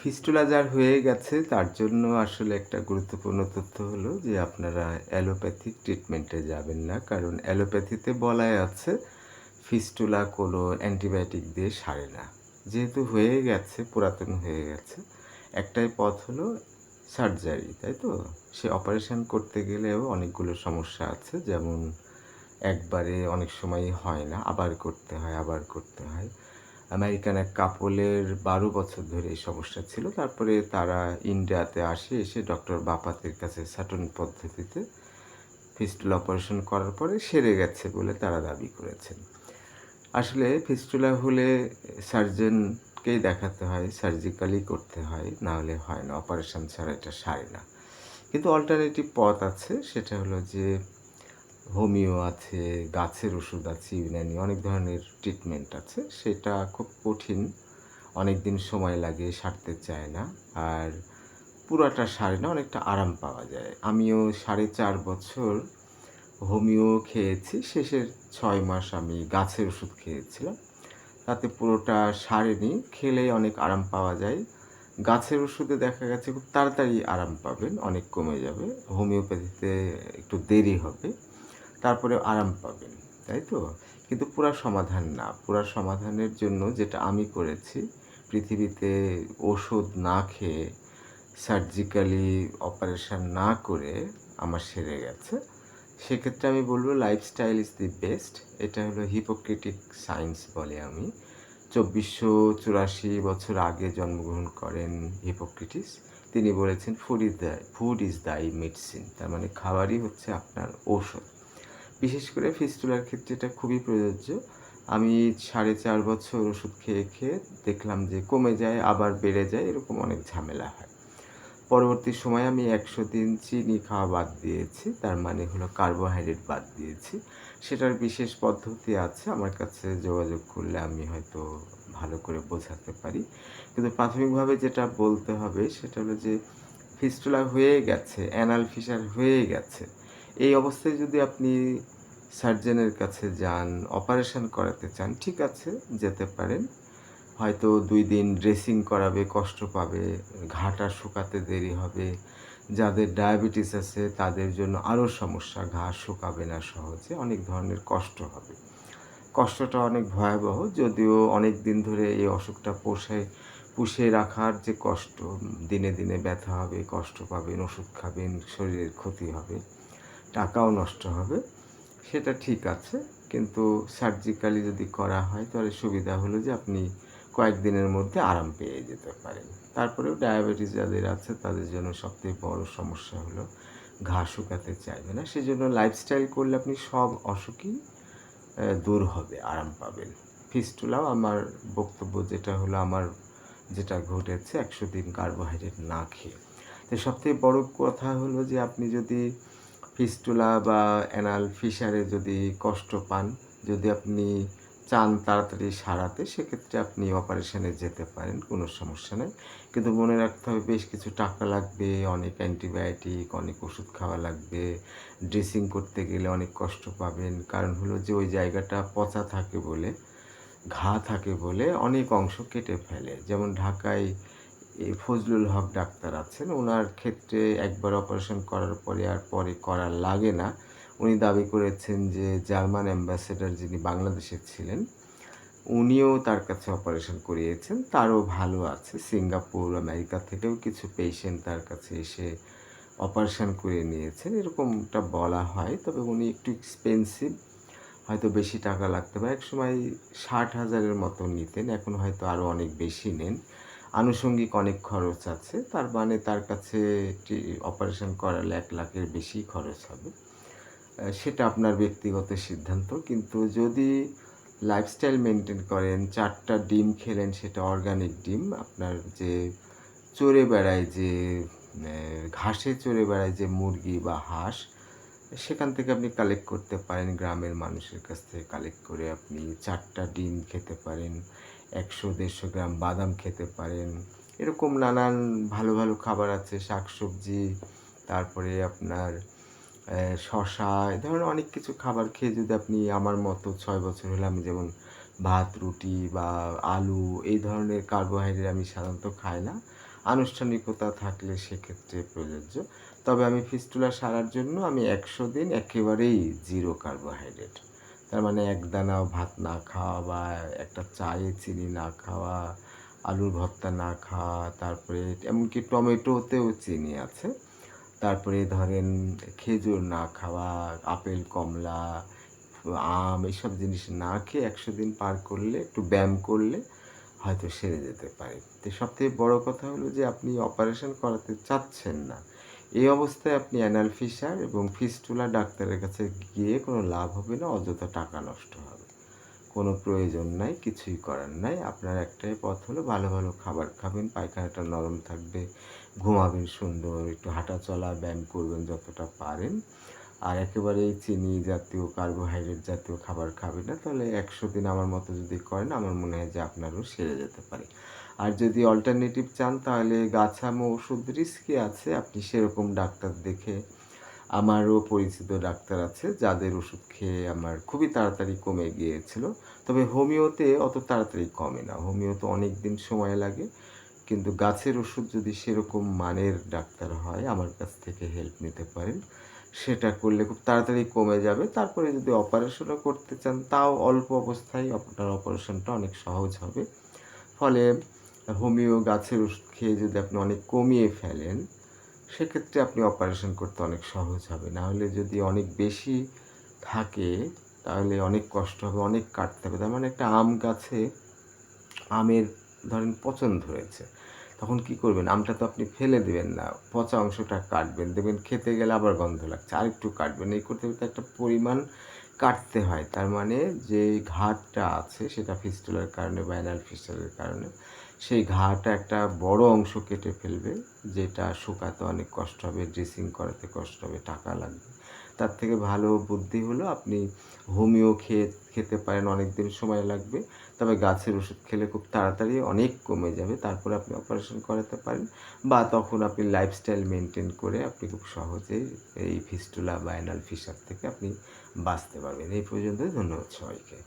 Fistula যার হয়ে গেছে, তার জন্য আসলে একটা গুরুত্বপূর্ণ তথ্য হলো যে আপনারা অ্যালোপ্যাথিক ট্রিটমেন্টে যাবেন না, কারণ অ্যালোপ্যাথিতে বলাই আছে, ফিস্টুলা কোনো অ্যান্টিবায়োটিক দিয়ে সারে না। যেহেতু হয়ে গেছে, পুরাতন হয়ে গেছে, একটাই পথ হলো সার্জারি, তাই তো? সে অপারেশন করতে গেলেও অনেকগুলো সমস্যা আছে, যেমন একবারে অনেক সময় হয় না, আবার করতে হয়, আবার করতে হয়। আমেরিকান এক কাপলের বারো বছর ধরে এই সমস্যা ছিল। তারপরে তারা ইন্ডিয়াতে আসে, এসে ডক্টর বাপাতের কাছে সাটন পদ্ধতিতে ফিস্টুলা অপারেশন করার পরে সেরে গেছে বলে তারা দাবি করেছেন। আসলে ফিস্টুলা হলে সার্জনকেই দেখাতে হয় সার্জিক্যালি করতে হয়, না হলে হয় না। অপারেশন ছাড়া এটা সারে না। কিন্তু অল্টারনেটিভ পথ আছে, সেটা হলো যে হোমিও আছে, গাছের ওষুধ আছে, ইউনানি অনেক ধরনের ট্রিটমেন্ট আছে। সেটা খুব কঠিন অনেক দিন সময় লাগে, সারতে চায় না। আর পুরাটা সারে না, অনেকটা আরাম পাওয়া যায়। আমিও সাড়ে চার বছর হোমিও খেয়েছি, শেষের ছয় মাস আমি গাছের ওষুধ খেয়েছিলাম। তাতে পুরোটা সারেনি, খেলে অনেক আরাম পাওয়া যায়। গাছের ওষুধে দেখা গেছে, খুব তাড়াতাড়ি আরাম পাবেন, অনেক কমে যাবে। হোমিওপ্যাথিতে একটু দেরি হবে। তারপরে আরাম পাবেন, তাই তো? কিন্তু পুরা সমাধান না। পুরা সমাধানের জন্য যেটা আমি করেছি, পৃথিবীতে ওষুধ না খেয়ে সার্জিক্যালি অপারেশন না করে আমার সেরে গেছে, সেক্ষেত্রে আমি বলব লাইফস্টাইল ইজ দি বেস্ট এটা হলো হিপোক্রেটিক সায়েন্স বলে আমি। চব্বিশশো চুরাশি বছর আগে জন্মগ্রহণ করেন হিপোক্রেটিস তিনি বলেছেন food is the food is the medicine তার মানে খাবারই হচ্ছে আপনার ঔষধ। বিশেষ করে ফিস্টুলার ক্ষেত্রে এটা খুবই প্রযোজ্য। আমি সাড়ে চার বছর ওষুধ খেয়ে খেয়ে দেখলাম যে কমে যায়, আবার বেড়ে যায়, এরকম অনেক ঝামেলা হয়। পরবর্তী সময়ে আমি একশো দিন চিনি খাওয়া বাদ দিয়েছি, তার মানে হলো কার্বোহাইড্রেট বাদ দিয়েছি। সেটার বিশেষ পদ্ধতি আছে, আমার কাছে যোগাযোগ করলে আমি হয়তো ভালো করে বোঝাতে পারি। কিন্তু প্রাথমিকভাবে যেটা বলতে হবে, সেটা হলো যে ফিস্টুলা হয়ে গেছে অ্যানাল ফিসার হয়ে গেছে। এই অবস্থায় যদি আপনি সার্জেনের কাছে যান, অপারেশন করাতে চান, ঠিক আছে, যেতে পারেন। হয়তো দুই দিন ড্রেসিং করাবে, কষ্ট পাবে, ঘাটা শুকাতে দেরি হবে। যাদের ডায়াবেটিস আছে, তাদের জন্য আরও সমস্যা, ঘা শুকাবে না সহজে, অনেক ধরনের কষ্ট হবে। কষ্টটা অনেক ভয়াবহ, যদিও অনেক দিন ধরে এই অসুখটা পোষায় পুষে রাখার যে কষ্ট, দিনে দিনে ব্যথা হবে, কষ্ট পাবেন, ওষুধ খাবেন, শরীরের ক্ষতি হবে। টাকাও নষ্ট হবে। সেটা ঠিক আছে, কিন্তু সার্জিক্যালি যদি করা হয়, তাহলে সুবিধা হলো যে আপনি কয়েকদিনের মধ্যে আরাম পেয়ে যেতে পারেন। তারপরেও ডায়াবেটিস যাদের আছে, তাদের জন্য সবথেকে বড় সমস্যা হলো ঘা শুকাতে চাইবে না। সেজন্য লাইফস্টাইল করলে আপনি সব অসুখই দূর হবে, আরাম পাবেন। ফিস্টুলাও আমার বক্তব্য যেটা হলো, আমার যেটা ঘটেছে, একশো দিন কার্বোহাইড্রেট না খেয়ে। তো সবথেকে বড় কথা হলো যে আপনি যদি ফিস্টুলা বা অ্যানাল ফিশারে যদি কষ্ট পান, যদি আপনি চান তাড়াতাড়ি সারাতে, সেক্ষেত্রে আপনি অপারেশনে যেতে পারেন, কোনো সমস্যা নেই। কিন্তু মনে রাখতে হবে, বেশ কিছু টাকা লাগবে, অনেক অ্যান্টিবায়োটিক, অনেক ওষুধ খাওয়া লাগবে, ড্রেসিং করতে গেলে অনেক কষ্ট পাবেন। কারণ হলো যে ওই জায়গাটা পচা থাকে বলে, ঘা থাকে বলে অনেক অংশ কেটে ফেলে। যেমন ঢাকায় এই ফজলুল হক ডাক্তার আছেন। ওনার ক্ষেত্রে একবার অপারেশন করার পরে আর পরে করা লাগে না। উনি দাবি করেছেন যে জার্মান অ্যাম্বাসেডার যিনি বাংলাদেশে ছিলেন, উনিও তার কাছে অপারেশন করিয়েছেন। তারও ভালো আছে। সিঙ্গাপুর, আমেরিকা থেকেও কিছু পেশেন্ট তার কাছে এসে অপারেশন করে নিয়েছেন। এরকমটা বলা হয়, তবে উনি একটু এক্সপেন্সিভ হয়তো বেশি টাকা লাগতে পারে। এক সময় ষাট হাজারের মতো নিতেন, এখন হয়তো আরও অনেক বেশি নেন। আনুষঙ্গিক অনেক খরচ আছে। তার মানে তার কাছে একটি অপারেশন করালে এক লাখের বেশি খরচ হবে। সেটা আপনার ব্যক্তিগত সিদ্ধান্ত। কিন্তু যদি লাইফস্টাইল মেনটেন করেন, চারটা ডিম খেলেন, সেটা অর্গানিক ডিম, আপনার যে চড়ে বেড়ায় যে ঘাসে চড়ে বেড়ায় যে মুরগি বা হাঁস, সেখান থেকে আপনি কালেক্ট করতে পারেন। গ্রামের মানুষের কাছ থেকে কালেক্ট করে আপনি চারটা ডিম খেতে পারেন। একশো, দেড়শো গ্রাম বাদাম খেতে পারেন। এরকম নানান ভালো ভালো খাবার আছে শাক সবজি তারপরে আপনার শশা এ ধরনের অনেক কিছু খাবার খেয়ে যদি আপনি আমার মতো ছয় বছর হলে আমি যেমন ভাত, রুটি বা আলু, এই ধরনের কার্বোহাইড্রেট আমি সাধারণত খাই না। আনুষ্ঠানিকতা থাকলে সেক্ষেত্রে প্রযোজ্য। তবে আমি ফিস্টুলা সারার জন্য আমি একশো দিন একেবারেই জিরো কার্বোহাইড্রেট। তার মানে এক দানাও ভাত না খাওয়া বা একটা চায়ে চিনি না খাওয়া, আলুর ভর্তা না খাওয়া, তারপরে এমনকি টমেটোতেও চিনি আছে। তারপরে ধরেন খেজুর না খাওয়া, আপেল, কমলা, আম এইসব জিনিস না খেয়ে একশো দিন পার করলে, একটু ব্যায়াম করলে হয়তো সেরে যেতে পারে। তো সবথেকে বড় কথা হলো যে আপনি অপারেশন করাতে চাচ্ছেন না। এই অবস্থায় আপনি অ্যানাল ফিসার এবং ফিস্টুলা ডাক্তারের কাছে গিয়ে কোনো লাভ হবে না, অযথা টাকা নষ্ট হবে। কোনো প্রয়োজন নাই, কিছুই করার নাই। আপনার একটাই পথ হলো ভালো ভালো খাবার খাবেন, পায়খানাটা নরম থাকবে, ঘুমাবেন সুন্দর, একটু হাঁটা চলা, ব্যায়াম করবেন যতটা পারেন। আর একেবারেই চিনি জাতীয়, কার্বোহাইড্রেট জাতীয় খাবার খাবেন না, তাহলে একশো দিন আমার মতো যদি করেন, আমার মনে হয় যে আপনারও সেরে যেতে পারে। আর যদি অল্টারনেটিভ চান, তাহলে গাছামো ওষুধ রিস্কি আছে, আপনি সেরকম ডাক্তার দেখে আমারও পরিচিত ডাক্তার আছে, যাদের ওষুধ খেয়ে আমার খুবই তাড়াতাড়ি কমে গিয়েছিল। তবে হোমিওতে অত তাড়াতাড়ি কমে না, হোমিওতে অনেক দিন সময় লাগে। কিন্তু গাছের ওষুধ যদি সেরকম মানের ডাক্তার হয়, আমার কাছ থেকে হেল্প নিতে পারেন। সেটা করলে খুব তাড়াতাড়ি কমে যাবে। তারপরে যদি অপারেশনও করতে চান, তাও অল্প অবস্থায় আপনার অপারেশনটা অনেক সহজ হবে। ফলে হোমিও গাছের ওষুধ খেয়ে যদি আপনি অনেক কমিয়ে ফেলেন, সেক্ষেত্রে আপনি অপারেশন করতে অনেক সহজ হবে। নাহলে যদি অনেক বেশি থাকে, তাহলে অনেক কষ্ট হবে, অনেক কাটতে হবে। তার মানে একটা আম গাছে আমের ধরেন পচন ধরেছে। তখন কি করবেন? আমটা তো আপনি ফেলে দেবেন না, পচা অংশটা কাটবেন। দেখবেন খেতে গেলে আবার গন্ধ লাগছে। আরেকটু কাটবেন। এই করতে করতে একটা পরিমাণ কাটতে হয়। তার মানে যে ঘাটটা আছে সেটা ফিস্টুলার কারণে বা অ্যানাল ফিস্টুলার কারণে, সেই ঘাটা একটা বড় অংশ কেটে ফেলবে, যেটা শুকাতে অনেক কষ্ট হবে, ড্রেসিং করাতে কষ্ট হবে, টাকা লাগবে। তার থেকে ভালো বুদ্ধি হলো আপনি হোমিও খেয়ে, খেতে পারেন অনেক দিন সময় লাগবে, তবে গাছের ওষুধ খেলে খুব তাড়াতাড়ি অনেক কমে যাবে, তারপরে আপনি অপারেশন করাতে পারেন, বা তখন আপনি লাইফস্টাইল মেনটেন করে আপনি খুব সহজেই এই ফিস্টুলা বা অ্যানাল ফিসার থেকে আপনি বাঁচতে পারবেন এই পর্যন্ত ধন্যবাদ সবাইকে